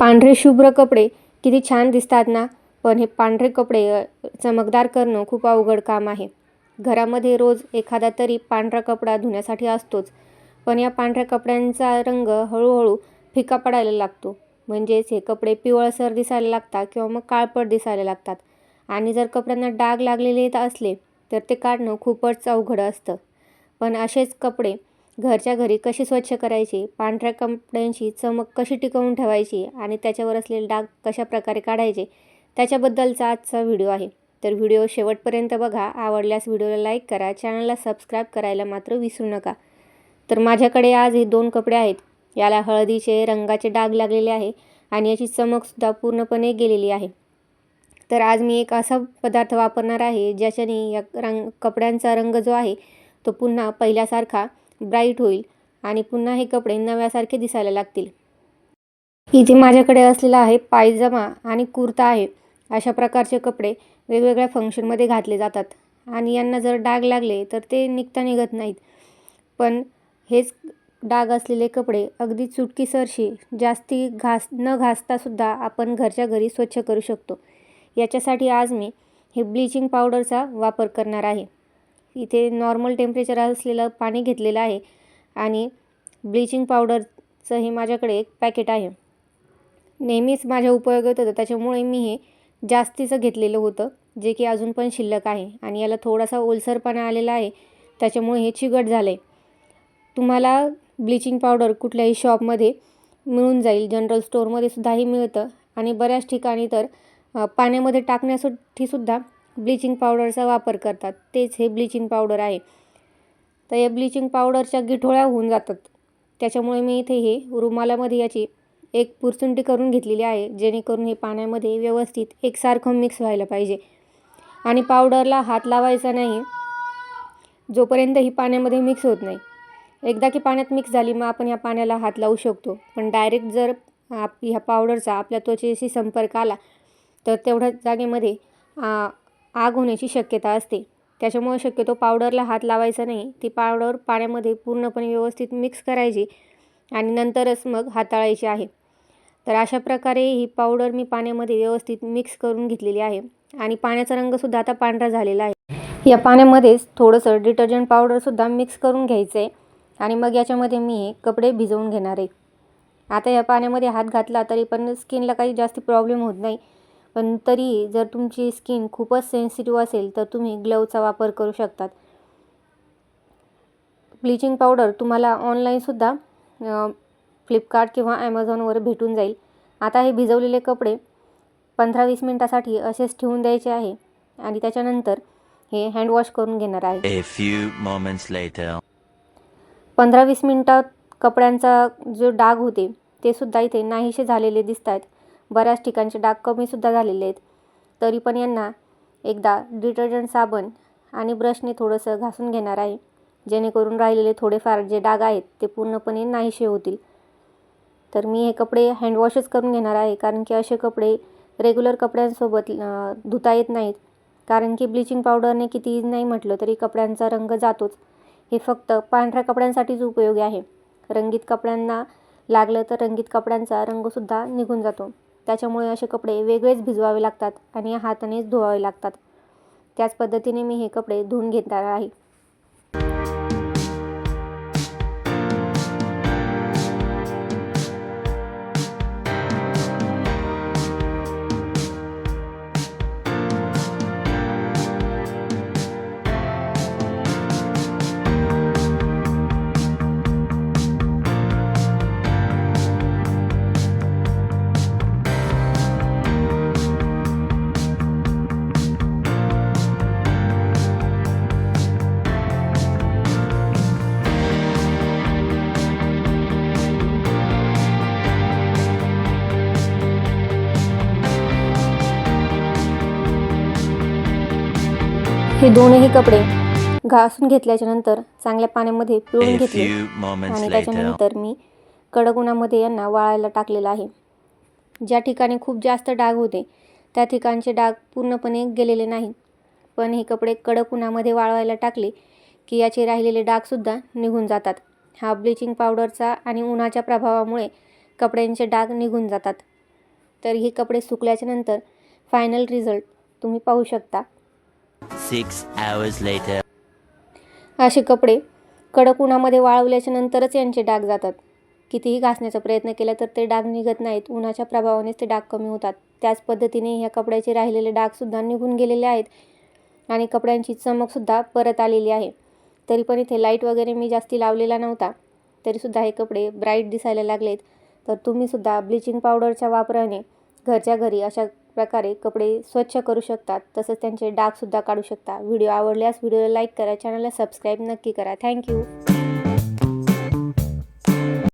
पांढरे शुभ्र कपडे. किती छान दिसतात ना. पण हे पांढरे कपडे चमकदार करणं खूप अवघड काम आहे. घरामध्ये रोज एखादा तरी पांढरा कपडा धुण्यासाठी असतोच. पण या पांढऱ्या कपड्यांचा रंग हळूहळू फिका पडायला लागतो. म्हणजेच हे कपडे पिवळसर दिसायला लागतात किंवा मग काळपट दिसायला लागतात. आणि जर कपड्यांना डाग लागलेले येत असले तर ते काढणं खूपच अवघड असतं. पण असेच कपडे घरच्या घरी कशी स्वच्छ करायची पांढऱ्या कपड्यांची चमक कशी टिकवून ठेवायची आणि त्याच्यावर असलेले डाग कशा प्रकारे काढायचे त्याच्याबद्दलचा आजचा व्हिडिओ आहे. तर व्हिडिओ शेवटपर्यंत बघा. आवडल्यास व्हिडिओला लाईक करा चॅनलला सबस्क्राईब करायला मात्र विसरू नका. तर माझ्याकडे आज हे दोन कपडे आहेत. याला हळदीचे रंगाचे डाग लागलेले आहे आणि याची चमकसुद्धा पूर्णपणे गेलेली आहे. तर आज मी एक असा पदार्थ वापरणार आहे ज्याच्याने या रंग कपड्यांचा रंग जो आहे तो पुन्हा पहिल्यासारखा ब्राईट होईल आणि पुन्हा हे कपडे नव्यासारखे दिसायला लागतील. इथे माझ्याकडे असलेला आहे पायजमा आणि कुर्ता आहे अशा प्रकारचे कपडे वेगवेगळ्या फंक्शनमध्ये घातले जातात. आणि यांना जर डाग लागले तर ते निघता निघत नाहीत. पण हेच डाग असलेले कपडे अगदी चुटकीसरशी जास्ती घास न घासतासुद्धा आपण घरच्या घरी स्वच्छ करू शकतो. याच्यासाठी आज मी हे ब्लिचिंग पावडरचा वापर करणार आहे. इथे नॉर्मल टेम्परेचर असलेलं पाणी घेतलेलं आहे. आणि ब्लिचिंग पावडरचं हे माझ्याकडे एक पॅकेट आहे. नेहमीच माझ्या उपयोगात होतं त्याच्यामुळे मी हे जास्तीचं घेतलेलं होतं जे की अजून पण शिल्लक आहे. आणि याला थोडासा ओलसरपणा आलेला आहे. त्याच्यामुळे हे चिकट झालं आहे तुम्हाला ब्लिचिंग पावडर कुठल्याही शॉपमध्ये मिळून जाईल. जनरल स्टोअरमध्ये सुद्धाही मिळतं. आणि बऱ्याच ठिकाणी तर पाण्यामध्ये टाकण्यासाठी सुद्धा ब्लिचिंग पावडरचा वापर करतात. तेच हे ब्लिचिंग पावडर आहे. तर या ब्लिचिंग पावडरच्या गिठोळ्या होऊन जातात. त्याच्यामुळे मी इथे हे रुमालामध्ये याची एक पुरचुंडी करून घेतलेली आहे जेणेकरून हे पाण्यामध्ये व्यवस्थित एकसारखं मिक्स व्हायला पाहिजे. आणि पावडरला हात लावायचा नाही. जोपर्यंत ही पाण्यामध्ये मिक्स होत नाही. एकदा की पाण्यात मिक्स झाली मग आपण या पाण्याला हात लावू शकतो. पण डायरेक्ट जर आप ह्या पावडरचा आपल्या त्वचेशी संपर्क आला तर तेवढ्या जागेमध्ये आग होण्याची शक्यता असते. त्याच्यामुळे शक्यतो पावडरला हात लावायचा नाही. ती पावडर पाण्यामध्ये पूर्णपणे व्यवस्थित मिक्स करायची आणि नंतरच मग हाताळायची आहे. तर अशा प्रकारे ही पावडर मी पाण्यामध्ये व्यवस्थित मिक्स करून घेतलेली आहे आणि पाण्याचा रंगसुद्धा आता पांढरा झालेला आहे. या पाण्यामध्येच थोडंसं डिटर्जंट पावडरसुद्धा मिक्स करून घ्यायचं आहे आणि मग याच्यामध्ये मी हे कपडे भिजवून घेणार आहे. आता या पाण्यामध्ये हात घातला तरी पण स्किनला काही जास्त प्रॉब्लेम होत नाही. पण तरी जर तुमची स्किन खूपच सेन्सिटिव्ह असेल तर तुम्ही ग्लवचा वापर करू शकतात. ब्लिचिंग पावडर तुम्हाला ऑनलाईनसुद्धा फ्लिपकार्ट किंवा ॲमेझॉनवर भेटून जाईल. आता हे भिजवलेले कपडे पंधरा वीस मिनटासाठी असेच ठेवून द्यायचे आहे आणि त्याच्यानंतर हे हँडवॉश करून घेणार आहे. पंधरा वीस मिनटात कपड्यांचा जो डाग होते ते सुद्धा इथे नाहीसे झालेले दिसत आहेत बऱ्याच ठिकाणचे डाग कमीसुद्धा झालेले आहेत. तरी पण यांना एकदा डिटर्जंट साबण आणि ब्रशने थोडंसं घासून घेणार आहे. जेणेकरून राहिलेले थोडेफार जे डाग आहेत ते पूर्णपणे नाहीसे होतील. तर मी हे कपडे हँडवॉशच करून घेणार आहे कारण की असे कपडे रेग्युलर कपड्यांसोबत धुता येत नाहीत. कारण की ब्लिचिंग पावडरने कितीही नाही म्हटलं तरी कपड्यांचा रंग जातोच. हे फक्त पांढऱ्या कपड्यांसाठीच उपयोगी आहे. रंगीत कपड्यांना लागलं तर रंगीत कपड्यांचा रंगसुद्धा निघून जातो. त्याच्यामुळे असे कपडे वेगळेच भिजवावे लागतात आणि हातानेच धुवावे लागतात. त्याच पद्धतीने मी हे कपडे धुवून घेणार आहे. हे दोनही कपडे घासून घेतल्याच्या नंतर चांगल्या पाण्यामध्ये पिळून घेतले. आणि. त्याच्यानंतर मी कडक उन्हामध्ये यांना वाळायला टाकलेलं आहे. ज्या ठिकाणी खूप जास्त डाग होते त्या ठिकाणचे डाग पूर्णपणे गेलेले नाही पण हे कपडे कडक उन्हामध्ये वाळवायला टाकले की याचे राहिलेले डागसुद्धा निघून जातात. हा ब्लिचिंग पावडरचा आणि उन्हाच्या प्रभावामुळे कपड्यांचे डाग निघून जातात. तर हे कपडे सुकल्याच्या नंतर फायनल रिझल्ट तुम्ही पाहू शकता. Six hours later. असे कपडे कडक उन्हामध्ये वाळवल्याच्या नंतरच यांचे डाग जातात. कितीही घासण्याचा प्रयत्न केला तर ते डाग निघत नाहीत. उन्हाच्या प्रभावानेच ते डाग कमी होतात. त्याच पद्धतीने ह्या कपड्याचे राहिलेले डागसुद्धा निघून गेलेले आहेत आणि कपड्यांची चमकसुद्धा परत आलेली आहे. तरी पण इथे लाइट वगैरे मी जास्ती लावलेला नव्हता. तरीसुद्धा हे कपडे ब्राईट दिसायला लागलेत. तर तुम्हीसुद्धा ब्लिचिंग पावडरच्या वापराने घरच्या घरी अशा प्रकारे कपडे स्वच्छ करू शकतात तसंच त्यांचे डागसुद्धा काढू शकता. व्हिडिओ आवडल्यास व्हिडिओला लाईक करा चॅनलला सबस्क्राईब नक्की करा. थँक्यू